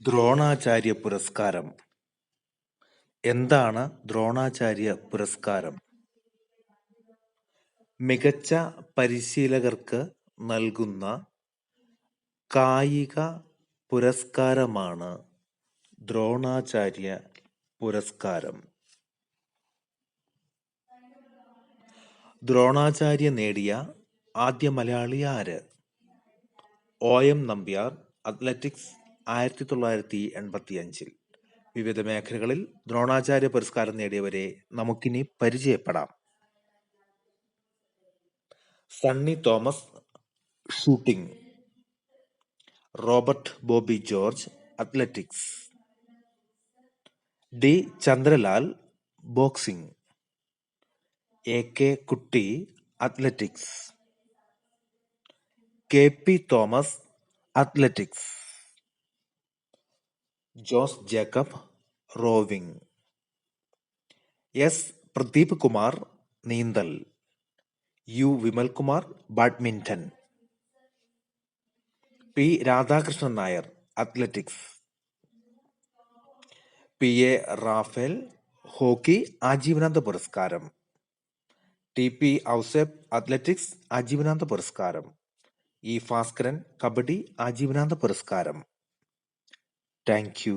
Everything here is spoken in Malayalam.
ദ്രോണാചാര്യ പുരസ്കാരം എന്താണ് ദ്രോണാചാര്യ പുരസ്കാരം മികച്ച പരിശീലകർക്ക് നൽകുന്ന കായിക പുരസ്കാരമാണ് ദ്രോണാചാര്യ പുരസ്കാരം ദ്രോണാചാര്യ നേടിയ ആദ്യ മലയാളി ആര്? ഒ. എം. നമ്പ്യാർ അത്ലറ്റിക്സ് ആയിരത്തി തൊള്ളായിരത്തി എൺപത്തി അഞ്ചിൽ വിവിധ മേഖലകളിൽ ദ്രോണാചാര്യ പുരസ്കാരം നേടിയവരെ നമുക്കിനി പരിചയപ്പെടാം. Sunny Thomas shooting Robert Bobby George athletics D Chandralal boxing A K Kutty athletics K P Thomas athletics. Jose Jacob rowing S. Pradeep Kumar നീന്തൽ. U. Vimalkumar badminton. P. Radhakrishnan Nair athletics. P. A. Raphael hockey ആജീവനാന്ത പുരസ്കാരം. ടി. പി. ഔസേബ് അത്ലറ്റിക്സ് ആജീവനാന്ത പുരസ്കാരം. ഇ. ഭാസ്കരൻ കബഡി ആജീവനാന്ത പുരസ്കാരം. Thank you